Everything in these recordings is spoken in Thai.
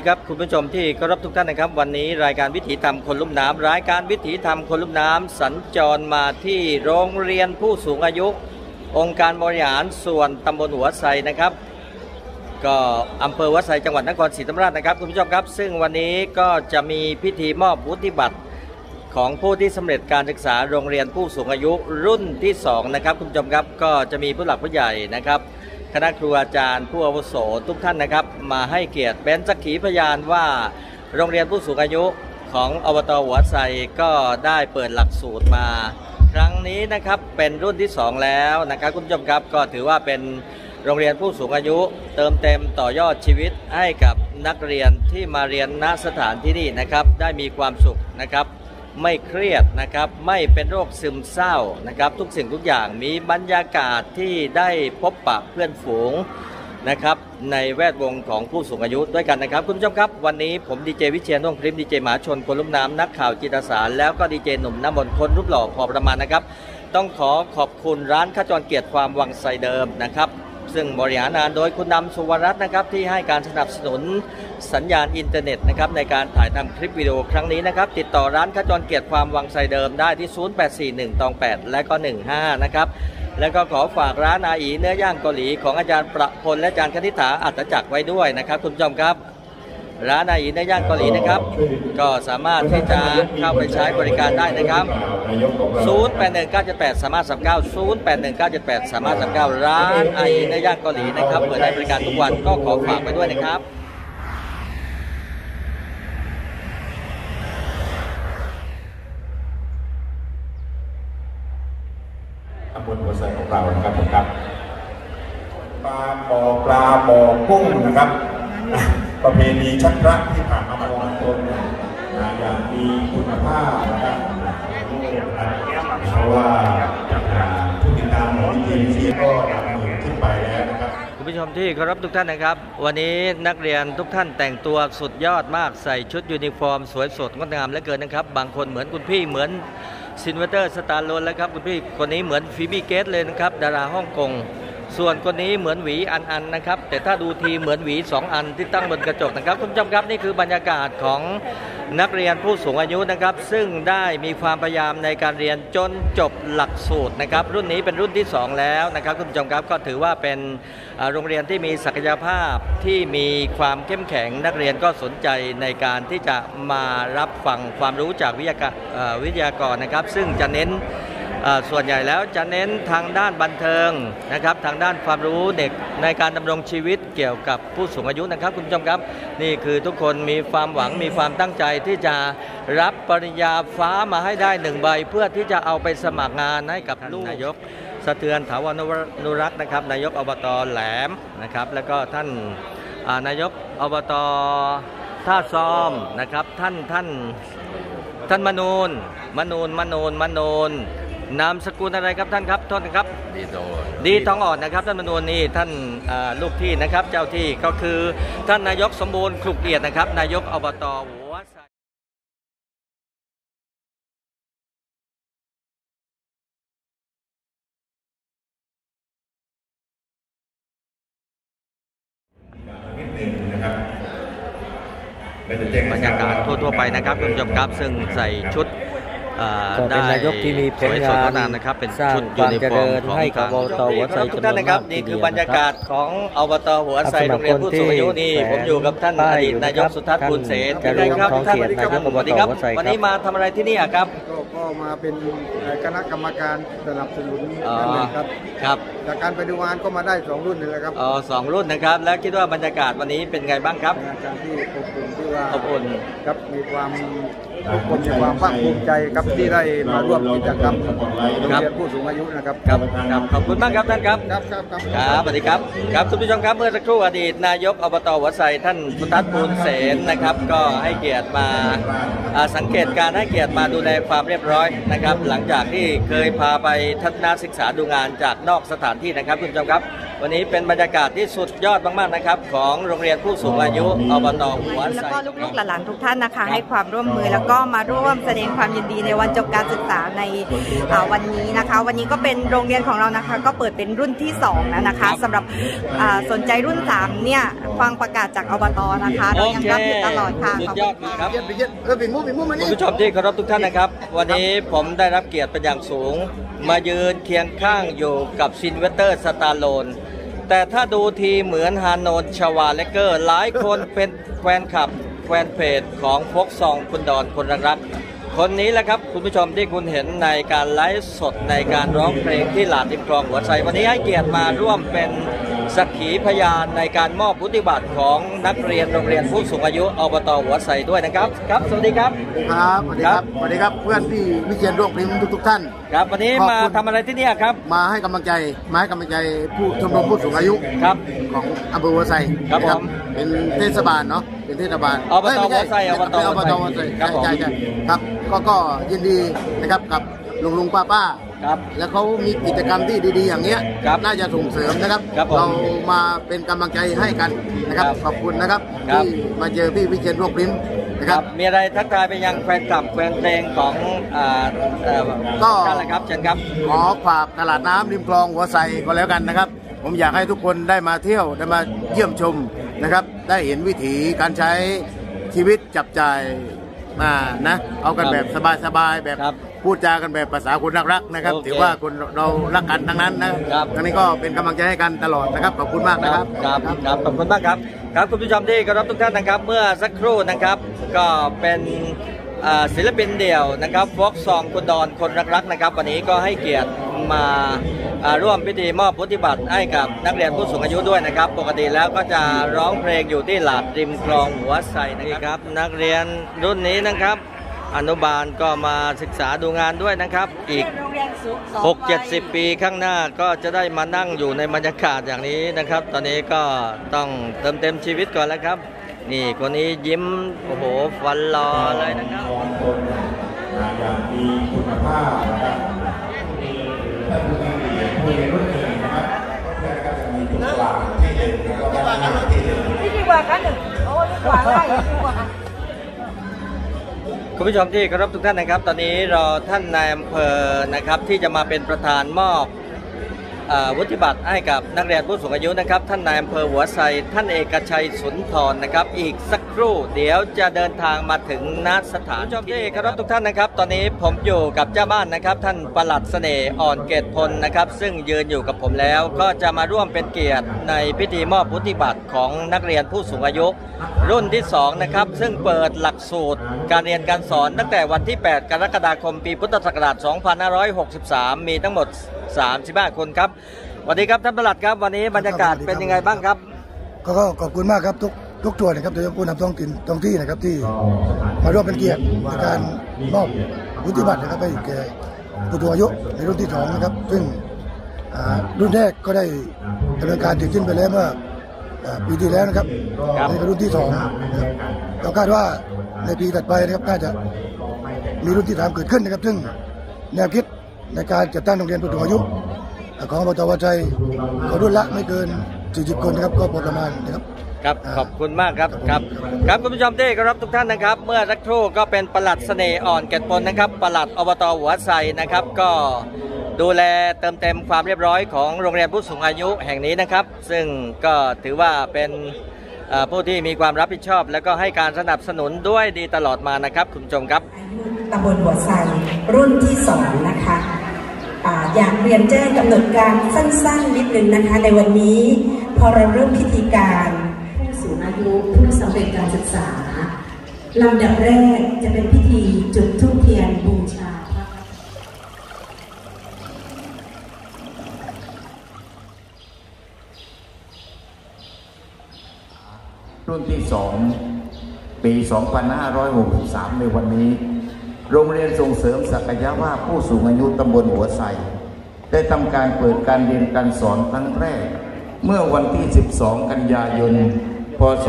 ดีครับคุณผู้ชมที่เคารพทุกท่านนะครับ วันนี้รายการวิถีธรรมคนลุ่มน้ำรายการวิถีธรรมคนลุ่มน้ำสัญจรมาที่โรงเรียนผู้สูงอายุ องค์การบริหารส่วนตำบลหัวไซนะครับ ก็อำเภอวัดไซจังหวัดนครศรีธรรมราชนะครับคุณผู้ชมครับ ซึ่งวันนี้ก็จะมีพิธีมอบวุฒิบัตรของผู้ที่สำเร็จการศึกษาโรงเรียนผู้สูงอายุรุ่นที่สองนะครับคุณผู้ชมครับก็จะมีผู้หลักผู้ใหญ่นะครับ คณะครูอาจารย์ผู้อาวุโสทุกท่านนะครับ มาให้เกียรติเป็นสักขีพยานว่า โรงเรียนผู้สูงอายุของอบตหัวไซก็ได้เปิดหลักสูตรมา ครั้งนี้นะครับเป็นรุ่นที่ 2 แล้วนะครับคุณผู้ชมครับก็ถือว่าเป็นโรงเรียนผู้สูงอายุ เติมเต็มต่อยอดชีวิตให้กับนักเรียนที่มาเรียนณสถานที่นี่นะครับ ได้มีความสุขนะครับ ไม่เครียดนะครับ ไม่เป็นโรคซึมเศร้านะครับ ทุกสิ่งทุกอย่างมีบรรยากาศที่ได้พบปะเพื่อนฝูงนะครับ ในแวดวงของผู้สูงอายุด้วยกันนะครับ คุณผู้ชมครับ วันนี้ผมดีเจวิเชียรน่วงพริมดีเจหมาชนคนลุ่มน้ำนักข่าวจิตอาสารแล้วก็ดีเจหนุ่มน้ำมนคนรูปหล่อพอประมาณนะครับ ต้องขอขอบคุณร้านข้าจรเกียรติความวังไซเดิมนะครับ ซึ่งบริหารงานโดยคุณนำสุวรรณรัตน์นะครับที่ให้การสนับสนุนสัญญาณอินเทอร์เน็ตนะครับในการถ่ายทำคลิปวิดีโอครั้งนี้นะครับติดต่อร้านขจรเกียรติความวังไซเดิมได้ที่ 0841ตอง8 และก็ 15 นะครับแล้วก็ขอฝากร้านอาอีเนื้อย่างเกาหลีของอาจารย์ประพลและอาจารย์คณิษฐาอัตจักรไว้ด้วยนะครับคุณผู้ชมครับ ร้านอาอีในย่านเกาหลีนะครับ ก็สามารถที่จะเข้าไปใช้บริการได้นะครับ 081978สามารถ39 081978สามารถ39 ร้านอาอีในย่านเกาหลีนะครับ เปิดให้บริการทุกวันก็ขอฝากไปด้วยนะครับ ตำบลหัวไซของเรานะครับผมครับปลาบ่อปลาบ่อกุ้งนะครับ ประเพณีชักพระที่ผ่านมาบางคนนะอย่าง มีคุณภาพนะครับเพราะว่าผู้ติดตามของทีมซีก็หลักหมื่นขึ้นไปแล้วนะครับคุณผู้ชมที่เคารพทุกท่านนะครับ วันนี้นักเรียนทุกท่านแต่งตัวสุดยอดมากใส่ชุดยูนิฟอร์ม สวยสดงดงามเหลือเกินนะครับ บางคนเหมือนคุณพี่เหมือนซินเวเตอร์สตาร์ลนแล้วครับคุณพี่คนนี้เหมือนฟิบี้เกตเลยนะครับดาราฮ่องกง ส่วนคนนี้เหมือนหวีอันอันนะครับ แต่ถ้าดูทีเหมือนหวีสองอันที่ตั้งบนกระจกนะครับคุณผู้ชมครับนี่คือบรรยากาศของนักเรียนผู้สูงอายุนะครับ ซึ่งได้มีความพยายามในการเรียนจนจบหลักสูตรนะครับ รุ่นนี้เป็นรุ่นที่ 2 แล้วนะครับคุณผู้ชมครับก็ถือว่าเป็นโรงเรียนที่มีศักยภาพที่มีความเข้มแข็ง นักเรียนก็สนใจในการที่จะมารับฟังความรู้จากวิทยากรนะครับ ซึ่งจะเน้น ส่วนใหญ่แล้วจะเน้นทางด้านบันเทิงนะครับ ทางด้านความรู้เด็กในการดำรงชีวิตเกี่ยวกับผู้สูงอายุนะครับคุณผู้ชมครับ นี่คือทุกคนมีความหวังมีความตั้งใจที่จะรับปริญญาฟ้ามาให้ได้หนึ่งใบ เพื่อที่จะเอาไปสมัครงานให้กับลูกนายกสะเทือนถาวรนุรักษ์นะครับ นายกอบตแหลมนะครับ แล้วก็ท่านอ่านายกอบตท่าซอมนะครับท่านท่านท่านมนูนมนูนมนูนมนูน นามสกุลอะไรครับท่านครับโทษนะครับ ดีโดดีทองอ่อนนะครับ ท่านมนูนนี่ท่านอ่าลูกที่นะครับ เจ้าที่ก็คือท่านนายกสมบูรณ์คลุกเกียรตินะครับ นายกอบตหัวไซนิดหนึ่งนะครับบรรยากาศทั่วๆไปนะครับคุณผู้ชมครับซึ่งใส่ชุดเอ่อ ก็เป็นนายกที่มีผลสวยงาสดนงดงามนะครับเป็นสร้างชุดคยูวามนิเจฟอร์ริมญของให้กับทางอบตหัวไซทุกจำนท่าวนนนะครับมากนี่คืทีอบรรยากาศของอบตหัวไซสำหรัโรบงเรียนผู้สูงอายุนี่คนที่ผมอยู่กับท่านแฝองดีตนายกสุทัศน์ท่านภูลเสนจรุงครับทองท่านเขียนนายกอบตสวัสดีครับหัวไซครับ วันนี้มาทำอะไรที่นี่อะครับก็ก็มาเป็นเอ่อคณะกรรมการสนับสนุนอ๋อนั่นเองครับครับจากการไปดูงานก็มาได้สองรุ่นนี่แหละครับอ๋อสองรุ่นนะครับ แล้วคิดว่าบรรยากาศวันนี้เป็นไงบ้างครับเป็นอาจารย์ที่อบอุ่นที่ว่าอบอุ่นครับมีความ ทุกคนมีความภาคภูมิใจครับที่ได้มาร่วมกิจกรรมโรงเรียนผู้สูงอายุนะครับครับครับขอบคุณมากครับท่านครับครับครับครับครับสวัสดีครับครับคุณผู้ชมครับเมื่อสักครู่อดีตนายกอบตหัวไซท่านสุทัศน์ปูนเสนนะครับ ก็ให้เกียรติมาอ่าสังเกตการให้เกียรติมาดูแลความเรียบร้อยนะครับ หลังจากที่เคยพาไปทัศนศึกษาดูงานจากนอกสถานที่นะครับคุณผู้ชมครับ วันนี้เป็นบรรยากาศที่สุดยอดมากๆนะครับ ของโรงเรียนผู้สูงอายุอบตหัวแล้วไซก็ลูกๆหลานๆทุกท่านนะคะ ให้ความร่วมมือแล้วก็มาร่วมแสดงความยินดีในวันจบการศึกษาในอ่าวันนี้นะคะ วันนี้ก็เป็นโรงเรียนของเรานะคะ ก็เปิดเป็นรุ่นที่2แล้วนะคะสำหรับอ่าสนใจรุ่น3เนี่ยฟังประกาศจากอบตนะคะเรายังรับอยู่ตลอดค่ะสุขดอบยคุอดณมากครับเย็นไปเย็นเออปิงมูปิงมูมาคุนี่ณผู้ชมที่เคารพทุกท่านนะครับ วันนี้ผมได้รับเกียรติเป็นอย่างสูง มายืนเคียงข้างอยู่กับซินเวเตอร์สตาโลน แต่ถ้าดูทีเหมือนฮานนชวาเลเกอร์ หลายคนเป็นแฟนคลับแฟนเพจของฟกซองคุณดอนคนรักรัก คนนี้แหละครับคุณผู้ชมที่คุณเห็นในการไลฟ์สดในการร้องเพลงที่หลาดริมคลองหัวใจวันนี้ให้เกียรติมาร่วมเป็น สักขีพยานในการมอบพุทธิบัตรของนักเรียนโรงเรียนผู้สูงอายุอบตหัวไซด้วยนะครับครับสวัสดีครับครับสวัสดีครับสวัสดีครับเพื่อนพี่วิเชียนร่วงพิมพ์ทุกๆท่านครับวันนี้ขอบมาคุณทำอะไรที่เนี่ยครับมาให้กำลังใจมาให้กำลังใจผู้ชมรมผู้สูงอายุครับของอำเภอหัวไซครับนะผมเป็นเทศบาลเนาะเป็นเทศบาลอบตเยไม่ใช่หัวไซอบตเป็นอบตหัหัววไซไซครับผมใช่ใช่ครับก็ก็ยินดีนะครับกับลุงลุงป้าป้า ครับแล้วเขามีกิจกรรมที่ดีๆ อย่างเนี้ยครับน่าจะส่งเสริมนะครับครับผมเรามาเป็นกำลังใจให้กันนะครับครับขอบคุณนะครับครับ ที่มาเจอพี่วิเชียนร่วงพิมพ์นะครับมีอะไรทักทายไปยังแฟนคลับแฟนเพลงของอ่าเอ่อก็ ท่านละครับเชิญครับ ขอฝากตลาดน้ำริมคลองหัวไซก็แล้วกันนะครับ ผมอยากให้ทุกคนได้มาเที่ยวได้มาเยี่ยมชมนะครับ ได้เห็นวิถีการใช้ชีวิตจับจ่ายมานะ เอากันครับแบบสบายๆแบบครับ พูดจากันแบบภาษาคนรักๆนะครับโอเคถือว่าคนเรารักกันทั้งนั้นนะครับอันนี้ก็เป็นกำลังใจให้กันตลอดนะครับขอบคุณมากนะครับครับครับขอบคุณมากครับ ครับคุณผู้ชมที่เคารพทุกท่านนะครับ เมื่อสักครู่นะครับ ก็เป็นอ่าศิลปินเดี่ยวนะครับฟอกซองคุณดอนคนรักๆนะครับ วันนี้ก็ให้เกียรติมาอ่าร่วมพิธีมอบพุทธิบัตรให้กับนักเรียนผู้สูงอายุด้วยนะครับ ปกติแล้วก็จะร้องเพลงอยู่ที่หลาดริมคลองหัวไซนะครับ นักเรียนรุ่นนี้นะครับ อนุบาลก็มาศึกษาดูงานด้วยนะครับ อีกหกเจ็ดสิบปีข้างหน้าก็จะได้มานั่งอยู่ในบรรยากาศอย่างนี้นะครับ ตอนนี้ก็ต้องเติมเต็มชีวิตก่อนแล้วครับ นี่คนนี้ยิ้ม โอ้โหฟันรอเลยนะครับอย่างมีคุณภาพนะครับถ้าผู้ที่เรียนผู้เรียนรุ่นหนึ่งนะครับเพื่อนก็จะมีจุดกลางที่หนึ่งแล้วก็ด้านหน้าที่หนึ่งดีกว่ากันหนึ่งโอ้ดีกว่าได้ดีกว่า คุณผู้ชมที่เคารพทุกท่านนะครับ ตอนนี้รอท่านนายอำเภอนะครับที่จะมาเป็นประธานมอบ วุฒิบัตรให้กับนักเรียนผู้สูงอายุนะครับ ท่านนายอำเภอหัวไซท่านเอกชัยสุนทรนะครับ อีกสักครู่เดี๋ยวจะเดินทางมาถึงณสถานผู้ชมที่เคารพทุกท่านนะครับ ตอนนี้ผมอยู่กับเจ้าบ้านนะครับ ท่านประหลัดเสน่ห์อ่อนเกตพลนะครับ ซึ่งยืนอยู่กับผมแล้ว ก็จะมาร่วมเป็นเกียรติในพิธีมอบวุฒิบัตรของนักเรียนผู้สูงอายุ รุ่นที่2นะครับซึ่งเปิดหลักสูตรการเรียนการสอนตั้งแต่วันที่ 8 กรกฎาคมปีพุทธศักราช 2563 มีทั้งหมด 35 คนครับสวัสดีครับท่านประหลัดครับ วันนี้บรรยากาศเป็นยังไงบ้างครับก็ก็ขอบคุณมากครับทุกทุกตัวนะครับโดยเฉพาะผู้นำท้องถิ่นท้องที่นะครับที่มาร่วมเป็นเกียรติในการมอบวุฒิบัตรนะครับให้แก่ผู้สูงอายุในรุ่นที่สองนะครับ ซึ่งอ่ารุ่นแรกก็ได้ดำเนินการถึงขึ้นไปแล้วเมื่ออ่าปีที่แล้วนะครับครับนี่เป็นรุ่นที่สองนะครับเราคาดว่าในปีถัดไปนะครับน่าจะมีรุ่นที่สามเกิดขึ้นนะครับ ซึ่งแนวคิด ในการจัดตั้งโรงเรียนผู้สูงอายุ ของอบตวัดใจก็รุ่นละไม่เกิน 40 คนนะครับก็พอประมาณนะครับ ครับขอบคุณมากครับครับครับคุณผู้ชมที่เคารพทุกท่านนะครับ เมื่อสักครู่ก็เป็นประหลัดเสน่ห์อ่อนเกตพลนะครับประหลัดอบตหัวไซนะครับ ก็ดูแลเติมเต็มความเรียบร้อยของโรงเรียนผู้สูงอายุแห่งนี้นะครับ ซึ่งก็ถือว่าเป็นเอ่อผู้ที่มีความรับผิดชอบ และก็ให้การสนับสนุนด้วยดีตลอดมานะครับ คุณผู้ชมครับตำบลหัวไซรุ่นที่สองนะคะ อยากเรียนแจ้งกำหนดการสั้นๆ นิดนึงนะคะ ในวันนี้ พอเราเริ่มพิธีการผู้สูงอายุผู้สำเร็จการศึกษาลำดับแรกจะเป็นพิธีจุดธูปเทียนบูชาพระรุ่นที่สองปี 2563 ในวันนี้ โรงเรียนส่งเสริมศักยภาพผู้สูงอายุตำบลหัวไซ ได้ทำการเปิดการเรียนการสอนครั้งแรก เมื่อวันที่ 12 กันยายน พศ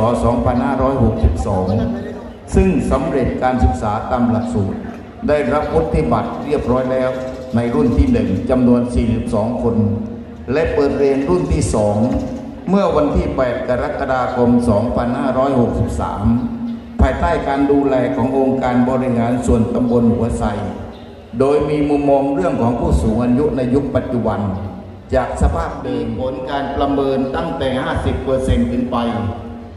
2562 ซึ่งสำเร็จการศึกษาตามหลักสูตร ได้รับวุฒิบัตรเรียบร้อยแล้วในรุ่นที่หนึ่งจำนวน 42 คน และเปิดเรียนรุ่นที่ 2 เมื่อวันที่ 8 กรกฎาคม 2563 ภายใต้การดูแลขององค์การบริหารส่วนตำบลหัวไซ โดยมีมุมมองเรื่องของผู้สูงอายุในยุคปัจจุบัน จากสภาพเดิมผลการประเมินตั้งแต่ 50%ขึ้นไป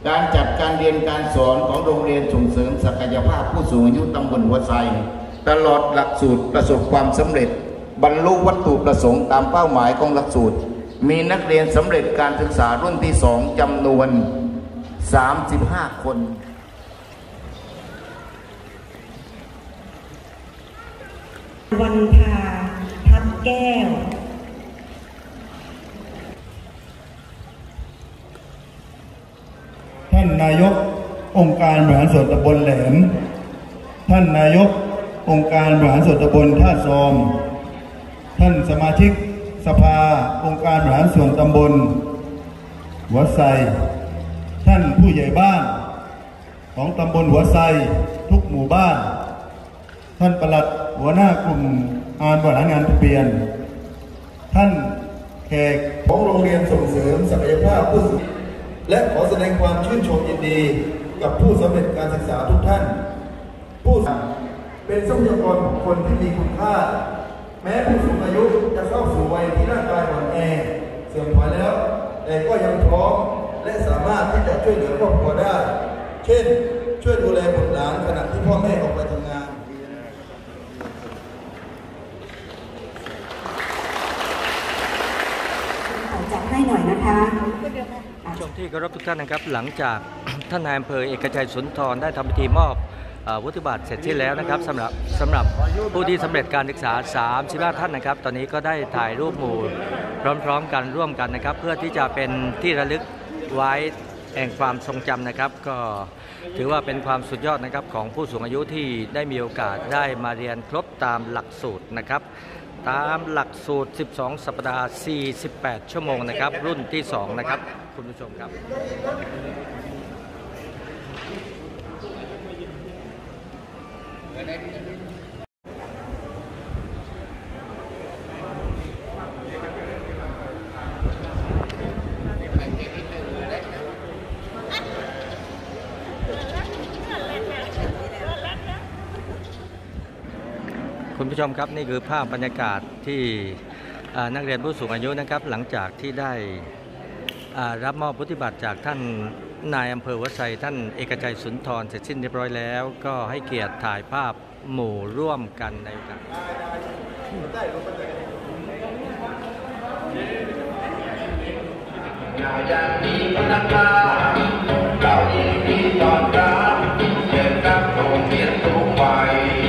การจัดการเรียนการสอนของโรงเรียนส่งเสริมศักยภาพผู้สูงอายุตำบลหัวไซตลอดหลักสูตรประสบความสำเร็จ บรรลุวัตถุประสงค์ตามเป้าหมายของหลักสูตร มีนักเรียนสำเร็จการศึกษารุ่นที่สองจำนวน 35 คน วันพาทับแก้ว ท่านนายกองค์การบริหารส่วนตำบลแหลม ท่านนายกองค์การบริหารส่วนตำบลท่าซอม ท่านสมาชิกสภาองค์การบริหารส่วนตำบล หัวไซท่านผู้ใหญ่บ้าน ของตำบลหัวไซทุกหมู่บ้าน ท่านประหลัด หัวหน้ากลุ่มงานบริหารงานทะเบียน ท่านแขกของโรงเรียนส่งเสริมศักยภาพผู้สูงและขอแสดงความชื่นชมยินดี กับผู้สำเร็จการศึกษาทุกท่าน ผู้เป็นทรัพยากรบุคคลที่มีคุณค่า แม้ผู้สูงอายุจะเข้าสู่วัยที่ร่างกายอ่อนแอเสื่อมถอยแล้ว แต่ก็ยังพร้อมและสามารถที่จะช่วยเหลือครอบครัวได้ เช่น ช่วยดูแลบุตรหลานขณะที่พ่อแม่ออกไปทำงาน ขอจัดให้ห น่อยนะคะชมที่เคารพทุกท่านนะครับหลังจากท่านนายอำเภอเอกชัยสุนทรได้ทำพิธีมอบวุฒิบัตรเสร็จสิ้นแล้วนะครับสำหรับสำหรับผู้ที่สำเร็จการศึกษา 35 ท่านนะครับ ตอนนี้ก็ได้ถ่ายรูปหมู่พร้อมๆกันร่วมกันนะครับ เพื่อที่จะเป็นที่ระลึกไว้แห่งความทรงจำนะครับ ก็ถือว่าเป็นความสุดยอดนะครับของผู้สูงอายุที่ได้มีโอกาสได้มาเรียนครบตามหลักสูตรนะครับ ตามหลักสูตร 12 สัปดาห์ 48 ชั่วโมงนะครับ รุ่นที่ 2 นะครับ คุณผู้ชมครับ คุณผู้ชมครับนี่คือภาพบรรยากาศที่นักเรียนผู้สูงอายุนะครับ หลังจากที่ได้รับมอบพุทธิบัตรจากท่านนายอำเภอวัดไซท่านเอกชัยสุนทรเสร็จสิ้นเรียบร้อยแล้ว ก็ให้เกียรติถ่ายภาพหมู่ร่วมกันในโอกาสอย่างมีคุณภาพเรายินดีต้อนรับเชิญรับโรงเรียนสูงวัย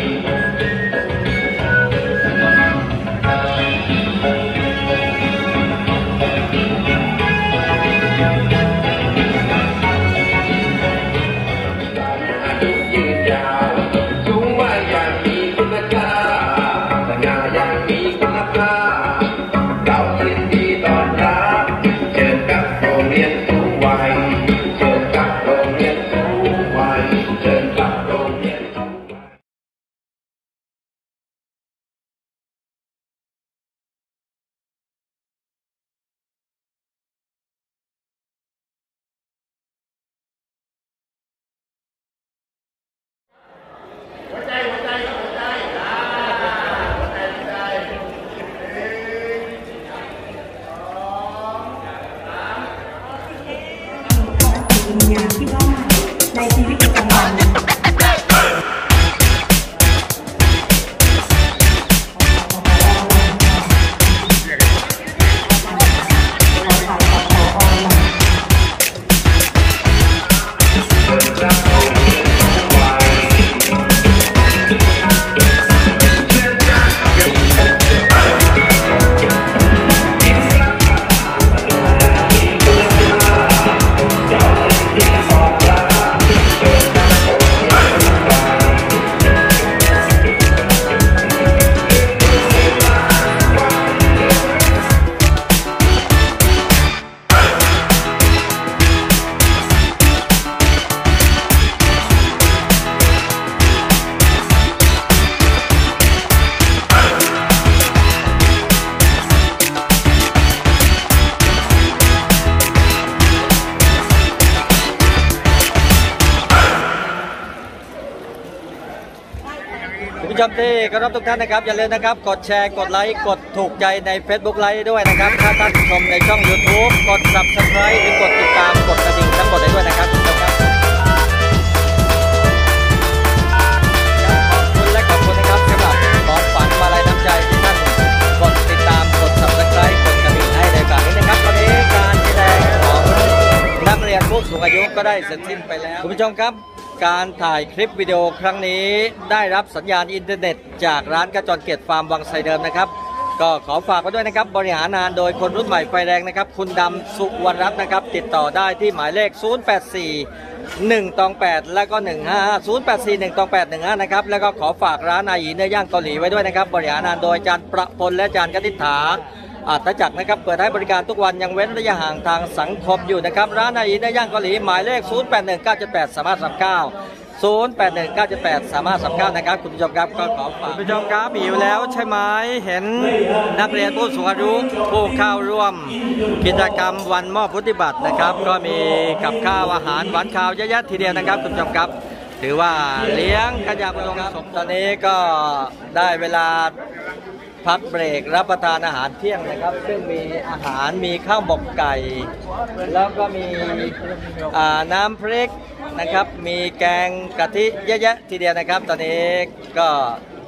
คารพทุกท่านนะครับอย่าลืมนะครับ กดแชร์กดไลค์กดถูกใจใน Facebook ไลค์ด้วยนะครับ ถ้าท่านชมในช่อง YouTube กด Subscribe หรือกดติดตามกดกระดิ่งทั้งหมดได้ด้วยนะครับคุณผู้ชมครับขอบคุณและขอบคุณนะครับสำหรับของฝันมาลัยน้ำใจที่ท่านกดติดตามกด subscribe กดกระดิ่งให้ในการนี้นะครับวันนี้การแสดงของนักเรียนผู้สูงอายุก็ได้เสร็จสิ้นไปแล้วคุณผู้ชมครับ การถ่ายคลิปวิดีโอครั้งนี้ได้รับสัญญาณอินเทอร์เน็ต จากร้านกระจรเกียรติฟาร์มวังไซเดิมนะครับ ก็ขอฝากไว้ด้วยนะครับ บริหารงานโดยคนรุ่นใหม่ไฟแรงนะครับ คุณดำสุวรรณรัตน์นะครับ ติดต่อได้ที่หมายเลข 084 1ตอง8แล้วก็155 084 1ตอง8 15นะครับแล้วก็ขอฝากร้านอาหยีเนื้อย่างเกาหลีไว้ด้วยนะครับ บริหารงานโดยอาจารย์ประพลและอาจารย์กนิษฐา อัตจักรนะครับเปิดให้บริการทุกวันยังเว้นระยะห่างทางสังคมอยู่นะครับ ร้านอาหยีเนื้อย่างเกาหลีหมายเลข 081 978 339 081 978สามารถสำคัญนะครับคุณผู้ชมครับก็ขอฝากคุณผู้ชมครับอยู่แล้วใช่ไหมเห็นนักเรียนผู้สูงอายุผู้เข้าร่วม กิจกรรมวันมอบพุทธิบัตรนะครับ ก็มีกับข้าวอาหารหวานข้าวเยอะแยะทีเดียวนะครับคุณผู้ชมครับ ถือว่าเลี้ยงกันอย่างเป็นครับตอนนี้ก็ได้เวลา พักเบรกรับประทานอาหารเที่ยงนะครับ ซึ่งมีอาหารมีข้าวหมกไก่ แล้วก็มีน้ำพริกนะครับ มีแกงกะทิเยอะแยะทีเดียวนะครับ ตอนนี้ก็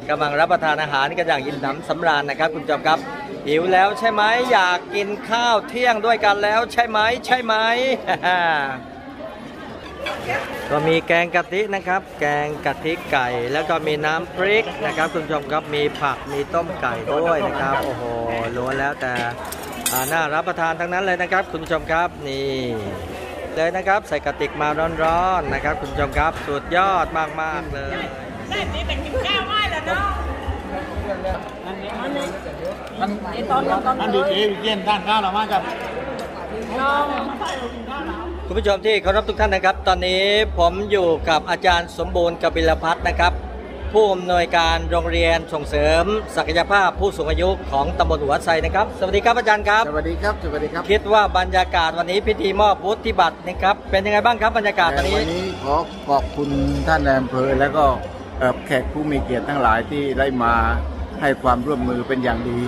กำลังรับประทานอาหารกันอย่างอิ่มหนำสำราญนะครับ คุณผู้ชมครับหิวแล้วใช่ไหมอยากกินข้าวเที่ยงด้วยกันแล้วใช่ไหมใช่ไหม ก็มีแกงกะทินะครับ แกงกะทิไก่ แล้วก็มีน้ำพริกนะครับคุณผู้ชมครับมีผักมีต้มไก่ด้วยนะครับ โอ้โหล้วนแล้วแต่อ่าน่ารับประทานทั้งนั้นเลยนะครับ คุณผู้ชมครับนี่เลยนะครับ ใส่กระติกมาร้อนๆนะครับ คุณผู้ชมครับสุดยอดมากๆเลยอันดีเจวิเกียนด้านข้าวเรามากับ คุณผู้ชมที่เคารพทุกท่านนะครับ ตอนนี้ผมอยู่กับอาจารย์สมบูรณ์กบิลพัฒน์นะครับ ผู้อำนวยการโรงเรียนส่งเสริม ศักยภาพผู้สูงอายุของตำบลหัวไซนะครับ สวัสดีครับอาจารย์ครับ สวัสดีครับ สวัสดีครับ คิดว่าบรรยากาศวันนี้พิธีมอบวุฒิบัตรนะครับ เป็นยังไงบ้างครับบรรยากาศวันนี้ วันนี้ขอขอบคุณท่านนายอำเภอแล้วก็แขกผู้มีเกียรติทั้งหลายที่ได้มาให้ความร่วมมือเป็นอย่างดี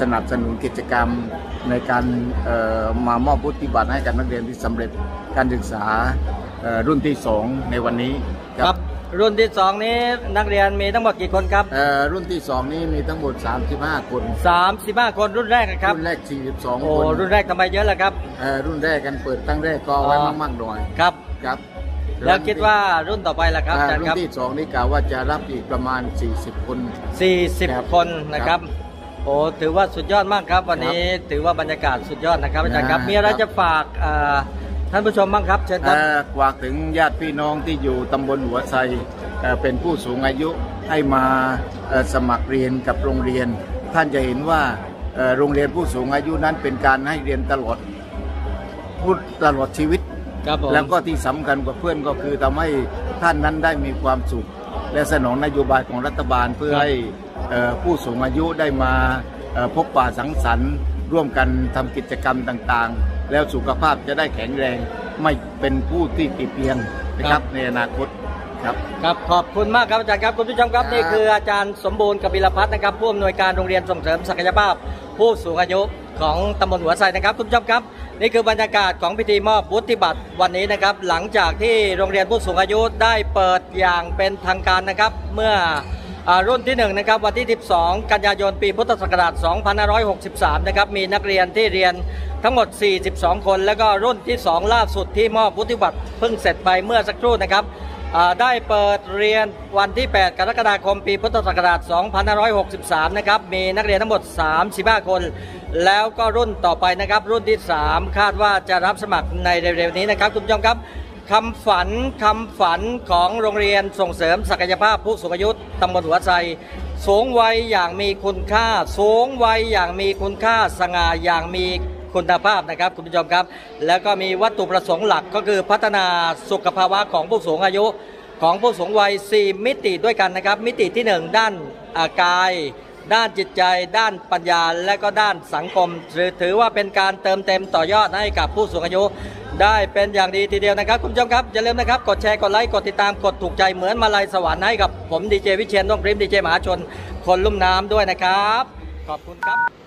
สนับสนุนกิจกรรมในการเอ่อมามอบวุฒิบัตรให้กับนักเรียนที่สำเร็จการศึกษาเอ่อรุ่นที่ 2 ในวันนี้ครับรุ่นที่สองนี้นักเรียนมีทั้งหมดกี่คนครับเอ่อรุ่นที่ 2 นี้มีทั้งหมด 35 คน 35 คนรุ่นแรกนะครับ รุ่นแรก 42โอ้คน รุ่นแรกทำไมเยอะล่ะครับเอ่อรุ่นแรกกันเปิดตั้งแรกก็เอาไว้อ๋อมากๆหน่อยครับครับ แล้วคิดว่ารุ่นต่อไปล่ะครับอาอ่าจารย์รุ่ครับนที่สองนี่กล่าวว่าจะรับอีกประมาณ 40 คนครับ40 คนนะครับ โอ้ถือว่าสุดยอดมากครับ วันนี้ถือว่าบรรยากาศสุดยอดนะครับอาจารย์ครับนะมีอะไรครับจะฝากอ่าท่านผู้ชมบ้างครับเชิญครับเอ่อฝากถึงญาติพี่น้องที่อยู่ตำบลหัวไซเอ่อเป็นผู้สูงอายุให้มาเอ่อสมัครเรียนกับโรงเรียน ท่านจะเห็นว่าเอ่อโรงเรียนผู้สูงอายุนั้นเป็นการให้เรียนตลอดพูดตลอดชีวิตครับผมแล้วก็ที่สำคัญกว่าเพื่อนก็คือทำให้ท่านนั้นได้มีความสุข และสนองนโยบายของรัฐบาลเพื่อให้เอ่อผู้สูงอายุได้มาเอ่อพบปะสังสรรค์ ร่วมกันทำกิจกรรมต่างๆ แล้วสุขภาพจะได้แข็งแรงไม่เป็นผู้ที่ติดเตียงนะครับในอนาคตครับครับขอบคุณมากครับอาจารย์ครับคุณผู้ชมครับครับนี่คืออาจารย์สมบูรณ์กบิลพัฒน์นะครับผู้อำนวยการโรงเรียนส่งเสริมศักยภาพ ผู้สูงอายุ ของตำบลหัวไซนะครับคุณผู้ชมครับ นี่คือบรรยากาศของพิธีมอบวุฒิบัตรวันนี้นะครับ หลังจากที่โรงเรียนผู้สูงอายุได้เปิดอย่างเป็นทางการนะครับ เมื่ออรุ่นที่1นะครับวันที่ 12 กันยายนปีพุทธศักราช 2563 นะครับมีนักเรียนที่เรียนทั้งหมด 42 คน แล้วก็รุ่นที่ 2 ล่าสุดที่มอบวุฒิบัตรเพิ่งเสร็จไปเมื่อสักครู่นะครับ ได้เปิดเรียนวันที่ 8 กรกฎาคม ปีพุทธศักราช 2563 นะครับ มีนักเรียนทั้งหมด 35 คน แล้วก็รุ่นต่อไปนะครับ รุ่นที่ 3 คาดว่าจะรับสมัครในเร็วๆนี้นะครับ คุณผู้ชมครับคำฝันคำฝันของโรงเรียนส่งเสริมศักยภาพผู้สูงอายุตำบลหัวไซสูงวัยอย่างมีคุณค่า สูงวัยอย่างมีคุณค่า สง่าอย่างมี คุณภาพนะครับคุณผู้ชมครับ แล้วก็มีวัตถุประสงค์หลักก็คือพัฒนาสุขภาวะของผู้สูงอายุ ของผู้สูงวัย 4 มิติด้วยกันนะครับ มิติที่ 1 ด้านากาย ด้านจิตใจ ด้านปัญญา และก็ด้านสังคมถือถือว่าเป็นการเติมเต็มต่อยอดให้กับผู้สูงอายุ ได้เป็นอย่างดีทีเดียวนะครับ คุณผู้ชมครับอย่าลืมนะครับ กดแชร์กดไลค์กดติดตามกดถูกใจเหมือนมาลายสวรรค์ให้กับผมดีเจวิเชียนต้องพริมดีเจมหาชนคนลุ่มน้ำด้วยนะครับ ขอบคุณครับ